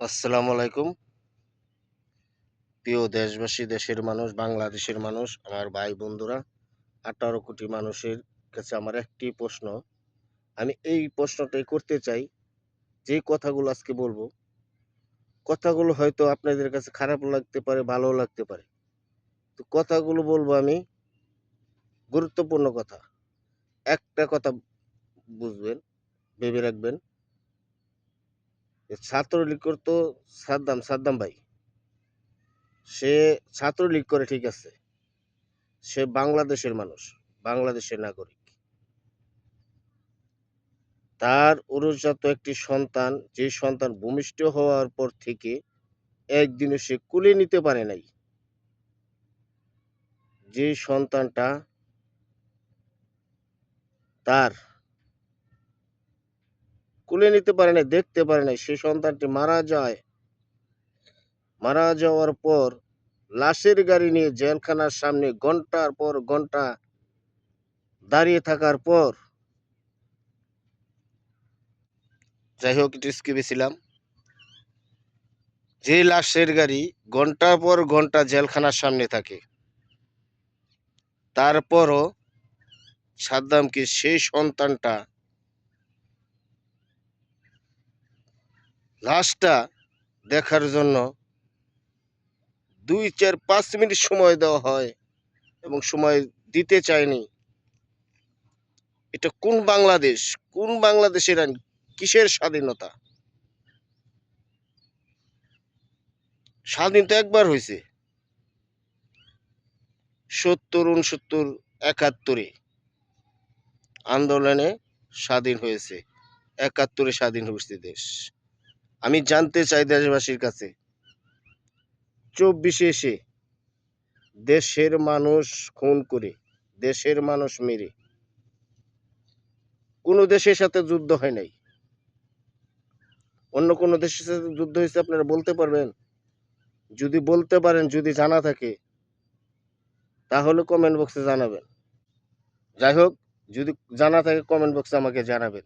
আসসালামু আলাইকুম। প্রিয় দেশবাসী, দেশের মানুষ, বাংলাদেশের মানুষ, আমার ভাই বন্ধুরা, আঠারো কোটি মানুষের কাছে আমার একটি প্রশ্ন। আমি এই প্রশ্নটাই করতে চাই, যে কথাগুলো আজকে বলব। কথাগুলো হয়তো আপনাদের কাছে খারাপ লাগতে পারে, ভালো লাগতে পারে। তো কথাগুলো বলব আমি, গুরুত্বপূর্ণ কথা। একটা কথা বুঝবেন, ভেবে রাখবেন। ছাত্রলীগ করতো সাদ্দাম সাদ্দাম ভাই। সে ছাত্রলীগ করে, ঠিক আছে। সে বাংলাদেশের মানুষ, বাংলাদেশের নাগরিক। তার উরুজাত একটি সন্তান, যে সন্তান ভূমিষ্ঠ হওয়ার পর থেকে একদিনও সে কুলে নিতে পারে নাই। যে সন্তানটা তার কুলে নিতে পারে নাই, দেখতে পারে নাই। সে সন্তানটি মারা যায়। মারা যাওয়ার পর লাশের গাড়ি নিয়ে জেলখানার সামনে ঘণ্টার পর ঘণ্টা দাঁড়িয়ে থাকার পর যাই হোক ছিলাম। যে লাশের গাড়ি ঘণ্টার পর ঘণ্টা জেলখানার সামনে থাকে, তারপরও সাদ্দামকে সেই সন্তানটা লাশটা দেখার জন্য দুই, চার, পাঁচ মিনিট সময় দেওয়া হয় এবং সময় দিতে চায়নি। এটা কোন বাংলাদেশ? কোন বাংলাদেশের আইন? কিসের স্বাধীনতা? স্বাধীনতা একবার হয়েছে সত্তর, উনসত্তর, একাত্তরে আন্দোলনে স্বাধীন হয়েছে। একাত্তরে স্বাধীন হয়েছে দেশ। আমি জানতে চাই দেশবাসীর কাছে। চব্বিশে এসে দেশের মানুষ খুন করে, দেশের মানুষ মেরে। কোনো দেশের সাথে যুদ্ধ হয় নাই। অন্য কোনো দেশের সাথে যুদ্ধ হয়েছে আপনারা বলতে পারবেন? যদি বলতে পারেন, যদি জানা থাকে, তাহলে কমেন্ট বক্সে জানাবেন। যাই হোক, যদি জানা থাকে কমেন্ট বক্সে আমাকে জানাবেন।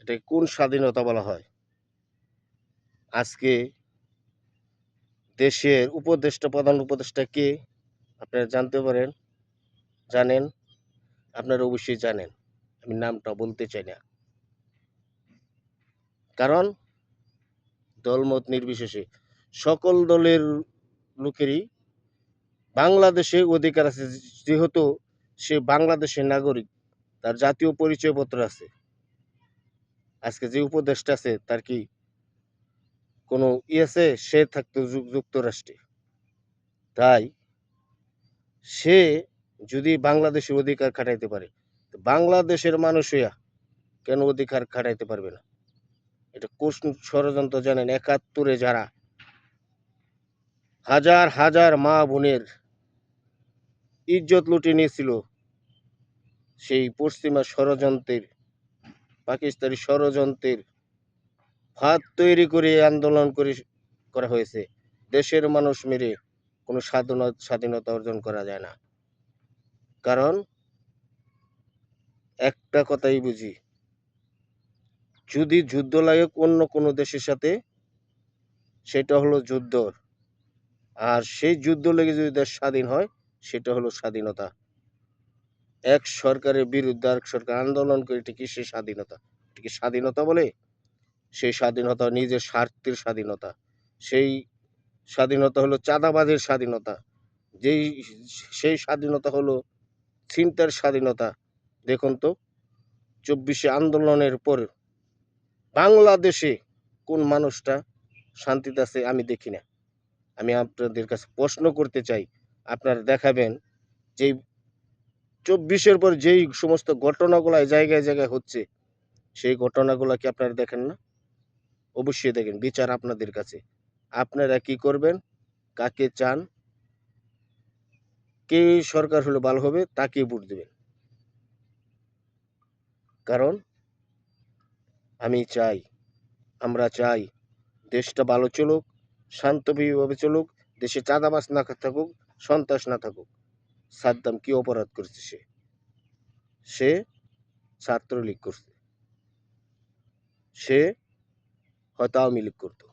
এটা কোন স্বাধীনতা বলা হয়? আজকে দেশের উপদেষ্টা, প্রধান উপদেষ্টা কে আপনারা জানতে পারেন, জানেন, আপনারা অবশ্যই জানেন। আমি নামটা বলতে চাই না। কারণ দলমত নির্বিশেষে সকল দলের লোকেরই বাংলাদেশে অধিকার আছে, যেহেতু সে বাংলাদেশের নাগরিক, তার জাতীয় পরিচয়পত্র আছে। আজকে যে উপদেষ্টা আছে, তার কি কোনো ই আছে, সে থাকতো যুক- যুক্তরাষ্ট্রে। তাই সে যদি বাংলাদেশের অধিকার খাটাইতে পারে বাংলাদেশের মানুষ হইয়া কেন অধিকার খাটাইতে পারবে না? এটা কোন ষড়যন্ত্র, জানেন, একাত্তরে যারা হাজার হাজার মা বোনের ইজ্জত লুটে নিয়েছিল, সেই পশ্চিমা ষড়যন্ত্রের, পাকিস্তানি ষড়যন্ত্রের ফাঁদ তৈরি করে আন্দোলন করে করা হয়েছে। দেশের মানুষ মেরে কোনো স্বাধীনতা স্বাধীনতা অর্জন করা যায় না। কারণ একটা কথাই বুঝি, যদি যুদ্ধ লাগে অন্য কোনো দেশের সাথে, সেটা হলো যুদ্ধ। আর সেই যুদ্ধ লেগে যদি দেশ স্বাধীন হয়, সেটা হলো স্বাধীনতা। এক সরকারের বিরুদ্ধে আরেক সরকার আন্দোলন করে, এটি কি সেই স্বাধীনতা? এটি কি স্বাধীনতা বলে? সেই স্বাধীনতা, নিজের স্বার্থের স্বাধীনতা। সেই স্বাধীনতা হলো চাঁদাবাজের স্বাধীনতা। যেই সেই স্বাধীনতা হলো ছিনতার স্বাধীনতা। দেখুন তো, চব্বিশে আন্দোলনের পর বাংলাদেশে কোন মানুষটা শান্তিতে আছে আমি দেখি না। আমি আপনাদের কাছে প্রশ্ন করতে চাই, আপনারা দেখাবেন যেই চব্বিশের পর যেই সমস্ত ঘটনাগুলো জায়গায় জায়গায় হচ্ছে, সেই ঘটনাগুলো কি আপনারা দেখেন না? অবশ্যই দেখেন, বিচার আপনাদের কাছে। আপনারা কি করবেন? কাকে চান? কে সরকার হলে ভালো হবে তাকে ভোট দেবেন। কারণ আমি চাই, আমরা চাই দেশটা ভালো চলুক, শান্তভাবে চলুক, দেশে চাঁদাবাস না থাকুক, সন্ত্রাস না থাকুক। সাদ্দাম কি অপরাধ করছে সে? সে ছাত্রলীগ করছে। সে হয়তো আওয়ামী লীগ করতো।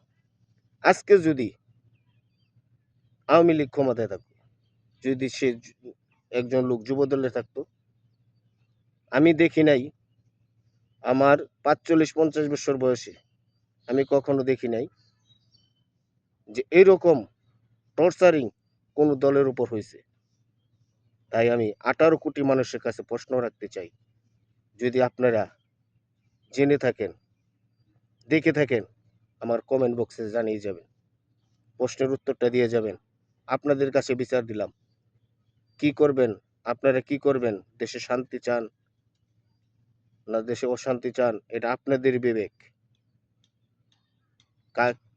আজকে যদি আওয়ামী লীগ ক্ষমতায় থাকতো, যদি সে একজন লোক যুবদলে থাকতো, আমি দেখি নাই আমার পাঁচচল্লিশ পঞ্চাশ বছর বয়সে আমি কখনো দেখি নাই যে এরকম টর্চারিং কোনো দলের উপর হয়েছে। তাই আমি আঠারো কোটি মানুষের কাছে প্রশ্ন রাখতে চাই, যদি আপনারা জেনে থাকেন, দেখে থাকেন আমার কমেন্ট বক্সে জানিয়ে যাবেন। প্রশ্নের উত্তরটা দিয়ে যাবেন। আপনাদের কাছে বিচার দিলাম। কি করবেন? আপনারা কি করবেন? দেশে শান্তি চান না দেশে অশান্তি চান? এটা আপনাদের বিবেক।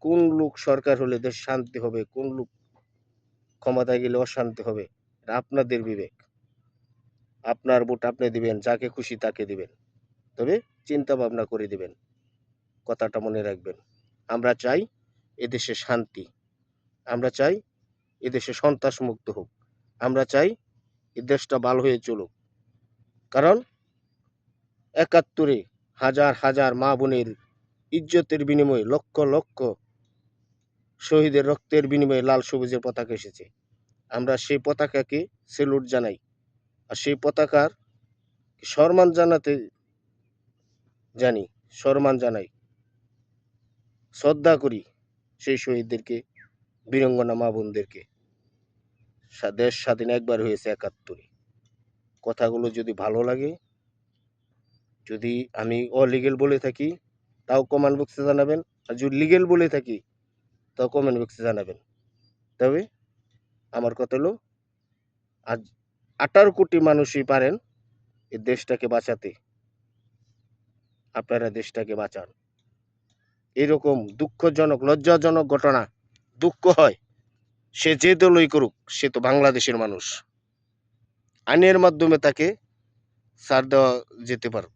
কোন লোক সরকার হলে দেশ শান্তি হবে? কোন লোক ক্ষমতায় গেলে অশান্তি হবে? এটা আপনাদের বিবেক। আপনার ভোট আপনি দিবেন, যাকে খুশি তাকে দিবেন। তবে চিন্তা ভাবনা করে দিবেন। কথাটা মনে রাখবেন। আমরা চাই এদেশে শান্তি। আমরা চাই এদেশে সন্ত্রাস মুক্ত হোক। আমরা চাই এ দেশটা ভালো হয়ে চলুক। কারণ একাত্তরে হাজার হাজার মা বোনের ইজ্জতের বিনিময়ে লক্ষ লক্ষ শহীদের রক্তের বিনিময়ে লাল সবুজের পতাকা এসেছে। আমরা সেই পতাকাকে সেলুট জানাই। আর সেই পতাকার সম্মান জানাতে জানি সম্মান জানাই। শ্রদ্ধা করি সেই শহীদদেরকে, বীরঙ্গনা মা বোনদেরকে। দেশ স্বাধীন একবার হয়েছে একাত্তরে। কথাগুলো যদি ভালো লাগে, যদি আমি অলিগেল বলে থাকি, তাও কমেন্ট বক্সে জানাবেন। আর যদি লিগেল বলে থাকি, তাও কমেন্ট বক্সে জানাবেন। তবে আমার কথা হলো, আজ আঠারো কোটি মানুষই পারেন এই দেশটাকে বাঁচাতে। আপনারা দেশটাকে বাঁচান। এরকম দুঃখজনক, লজ্জাজনক ঘটনা, দুঃখ হয়। সে যে দলই করুক, সে তো বাংলাদেশের মানুষ। আইনের মাধ্যমে তাকে সার দেওয়া যেতে পারত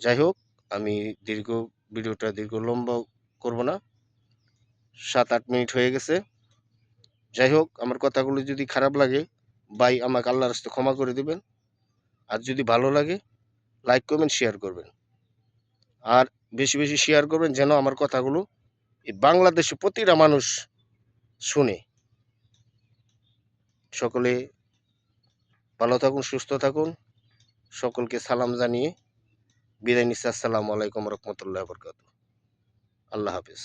যাই হোক, আমি দীর্ঘ, ভিডিওটা দীর্ঘ লম্বা করব না। সাত, আট মিনিট হয়ে গেছে। যাই হোক, আমার কথাগুলো যদি খারাপ লাগে, ভাই আমাকে আল্লাহর রাস্তে ক্ষমা করে দেবেন। আর যদি ভালো লাগে লাইক কমেন্ট শেয়ার করবেন। আর বেশি বেশি শেয়ার করবেন যেন আমার কথাগুলো এই বাংলাদেশে প্রতিটা মানুষ শুনে। সকলে ভালো থাকুন, সুস্থ থাকুন। সকলকে সালাম জানিয়ে বিদায় নিচ্ছি। আসসালামু আলাইকুম রহমতুল্লাহ বরকাত আল্লাহ হাফিজ।